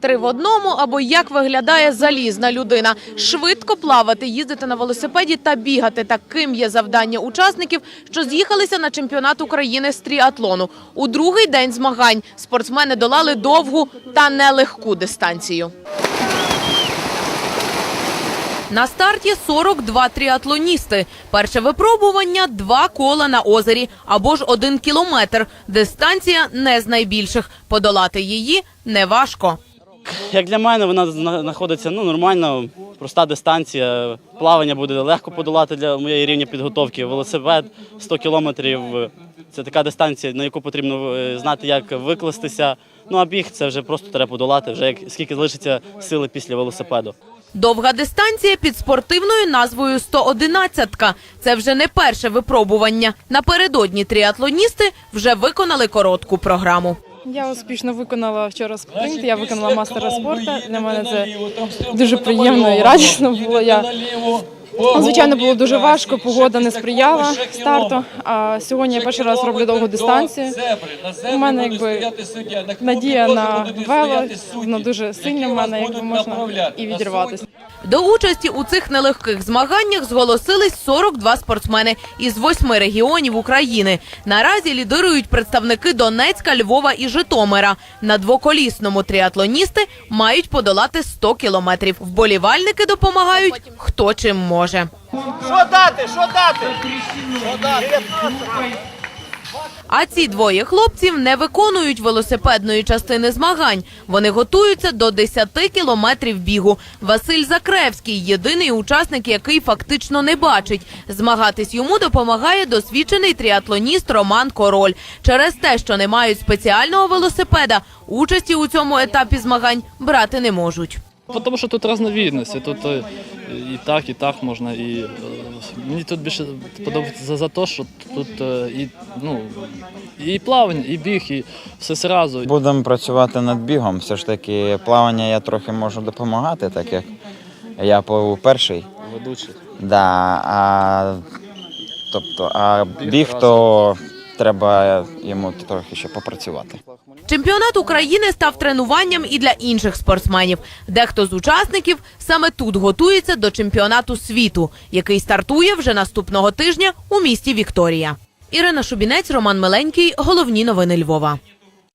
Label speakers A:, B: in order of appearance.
A: Три в одному або як виглядає залізна людина. Швидко плавати, їздити на велосипеді та бігати. Таким є завдання учасників, що з'їхалися на чемпіонат України з тріатлону. У другий день змагань спортсмени долали довгу та нелегку дистанцію. На старті 42 тріатлоністи. Перше випробування – два кола на озері або ж один кілометр. Дистанція не з найбільших. Подолати її неважко.
B: Як для мене, вона знаходиться ну, нормально, проста дистанція. Плавання буде легко подолати для моєї рівня підготовки. Велосипед 100 кілометрів це така дистанція, на яку потрібно е, знати, як викластися. Ну а біг це вже просто треба подолати, вже як скільки залишиться сили після велосипеду.
A: Довга дистанція під спортивною назвою 111-ка. Це вже не перше випробування. Напередодні тріатлоністи вже виконали коротку програму.
C: Я успішно виконала вчора спринт. Я виконала мастера спорту. Для мене це дуже приємно і радісно було. Я звичайно було дуже важко. Погода не сприяла старту. А сьогодні я перший раз роблю довгу дистанцію. У мене якби надія на вело, воно дуже сильно в мене, якби можна і відірватися.
A: До участі у цих нелегких змаганнях зголосились 42 спортсмени із восьми регіонів України. Наразі лідирують представники Донецька, Львова і Житомира. На двоколісному тріатлоністи мають подолати 100 кілометрів. Вболівальники допомагають хто чим може.
D: Що дати? Що дати? Що дати?
A: А ці двоє хлопців не виконують велосипедної частини змагань. Вони готуються до 10 кілометрів бігу. Василь Закревський єдиний учасник, який фактично не бачить. Змагатись йому допомагає досвідчений тріатлоніст Роман Король. Через те, що не мають спеціального велосипеда, участі у цьому етапі змагань брати не можуть.
E: Тому що тут різновидності, тут е, і так, і так можна. І е, мені тут більше подобається за, за те, що тут е, і, ну, і плавання, і біг, і все зразу.
F: Будемо працювати над бігом. Все ж таки, плавання я трохи можу допомагати, так як я плыву перший.
E: Ведучий.
F: Да, а, тобто, а біг, то треба йому трохи ще попрацювати.
A: Чемпіонат України став тренуванням і для інших спортсменів. Дехто з учасників саме тут готується до чемпіонату світу, який стартує вже наступного тижня у місті Вікторія. Ірина Шубінець, Роман Миленький. Головні новини Львова.